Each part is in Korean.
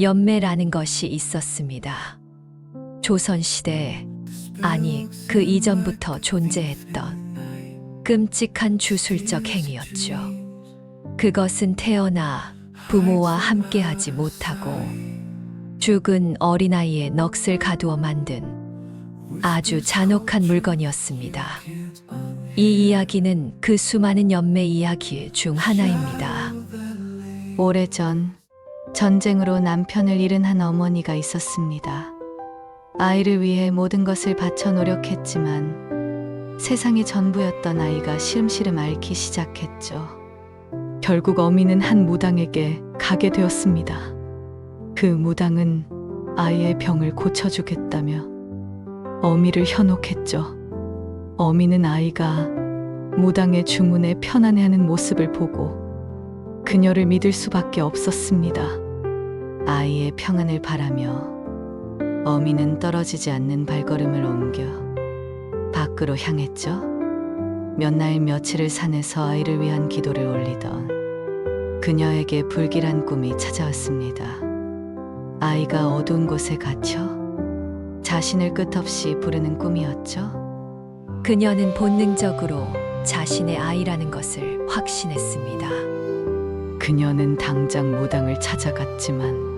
연매라는 것이 있었습니다. 조선시대, 아니, 그 이전부터 존재했던 끔찍한 주술적 행위였죠. 그것은 태어나 부모와 함께하지 못하고 죽은 어린아이의 넋을 가두어 만든 아주 잔혹한 물건이었습니다. 이 이야기는 그 수많은 연매 이야기 중 하나입니다. 오래전 전쟁으로 남편을 잃은 한 어머니가 있었습니다. 아이를 위해 모든 것을 바쳐 노력했지만 세상의 전부였던 아이가 시름시름 앓기 시작했죠. 결국 어미는 한 무당에게 가게 되었습니다. 그 무당은 아이의 병을 고쳐주겠다며 어미를 현혹했죠. 어미는 아이가 무당의 주문에 편안해하는 모습을 보고 그녀를 믿을 수밖에 없었습니다. 아이의 평안을 바라며 어미는 떨어지지 않는 발걸음을 옮겨 밖으로 향했죠. 몇 날 며칠을 산에서 아이를 위한 기도를 올리던 그녀에게 불길한 꿈이 찾아왔습니다. 아이가 어두운 곳에 갇혀 자신을 끝없이 부르는 꿈이었죠. 그녀는 본능적으로 자신의 아이라는 것을 확신했습니다. 그녀는 당장 무당을 찾아갔지만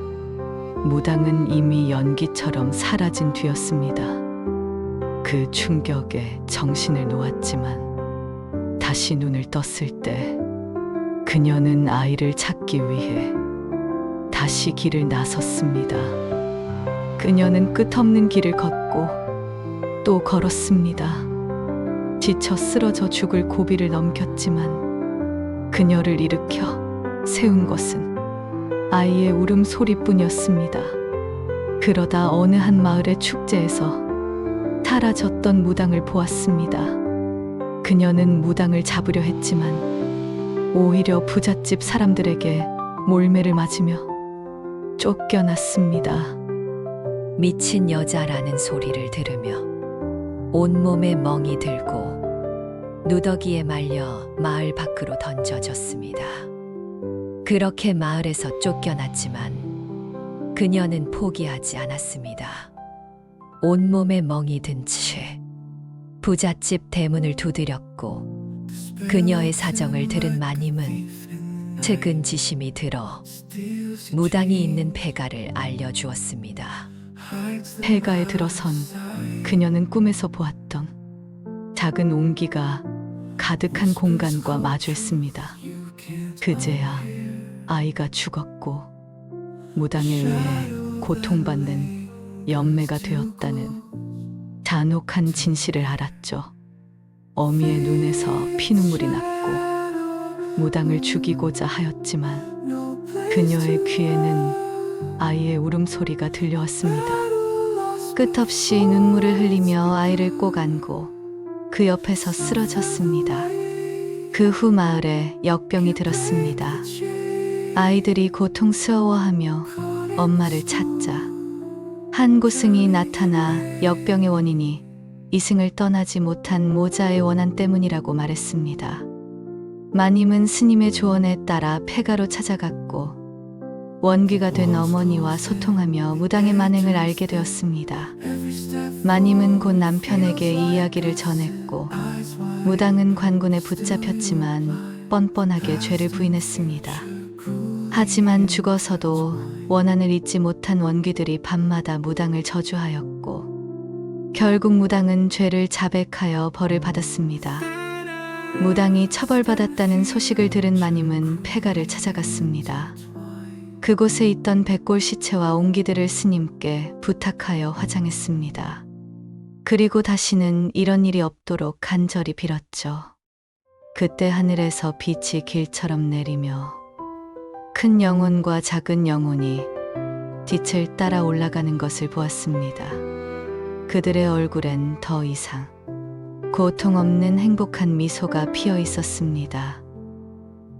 무당은 이미 연기처럼 사라진 뒤였습니다. 그 충격에 정신을 놓았지만 다시 눈을 떴을 때 그녀는 아이를 찾기 위해 다시 길을 나섰습니다. 그녀는 끝없는 길을 걷고 또 걸었습니다. 지쳐 쓰러져 죽을 고비를 넘겼지만 그녀를 일으켜 세운 것은 아이의 울음소리뿐이었습니다. 그러다 어느 한 마을의 축제에서 사라졌던 무당을 보았습니다. 그녀는 무당을 잡으려 했지만 오히려 부잣집 사람들에게 몰매를 맞으며 쫓겨났습니다. 미친 여자라는 소리를 들으며 온몸에 멍이 들고 누더기에 말려 마을 밖으로 던져졌습니다. 그렇게 마을에서 쫓겨났지만 그녀는 포기하지 않았습니다. 온몸에 멍이 든 채 부잣집 대문을 두드렸고 그녀의 사정을 들은 마님은 측은지심이 들어 무당이 있는 폐가를 알려주었습니다. 폐가에 들어선 그녀는 꿈에서 보았던 작은 옹기가 가득한 공간과 마주했습니다. 그제야 아이가 죽었고 무당에 의해 고통받는 연매가 되었다는 잔혹한 진실을 알았죠. 어미의 눈에서 피눈물이 났고 무당을 죽이고자 하였지만 그녀의 귀에는 아이의 울음소리가 들려왔습니다. 끝없이 눈물을 흘리며 아이를 꼭 안고 그 옆에서 쓰러졌습니다. 그 후 마을에 역병이 들었습니다. 아이들이 고통스러워하며 엄마를 찾자 한 고승이 나타나 역병의 원인이 이승을 떠나지 못한 모자의 원한 때문이라고 말했습니다. 마님은 스님의 조언에 따라 폐가로 찾아갔고 원귀가 된 어머니와 소통하며 무당의 만행을 알게 되었습니다. 마님은 곧 남편에게 이 이야기를 전했고 무당은 관군에 붙잡혔지만 뻔뻔하게 죄를 부인했습니다. 하지만 죽어서도 원한을 잊지 못한 원귀들이 밤마다 무당을 저주하였고 결국 무당은 죄를 자백하여 벌을 받았습니다. 무당이 처벌받았다는 소식을 들은 마님은 폐가를 찾아갔습니다. 그곳에 있던 백골 시체와 옹기들을 스님께 부탁하여 화장했습니다. 그리고 다시는 이런 일이 없도록 간절히 빌었죠. 그때 하늘에서 빛이 길처럼 내리며 큰 영혼과 작은 영혼이 빛을 따라 올라가는 것을 보았습니다. 그들의 얼굴엔 더 이상 고통 없는 행복한 미소가 피어 있었습니다.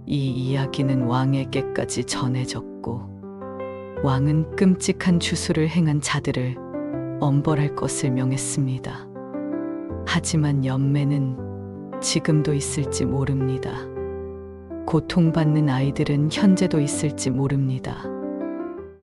이 이야기는 왕에게까지 전해졌고 왕은 끔찍한 주술을 행한 자들을 엄벌할 것을 명했습니다. 하지만 연매는 지금도 있을지 모릅니다. 고통받는 아이들은 현재도 있을지 모릅니다.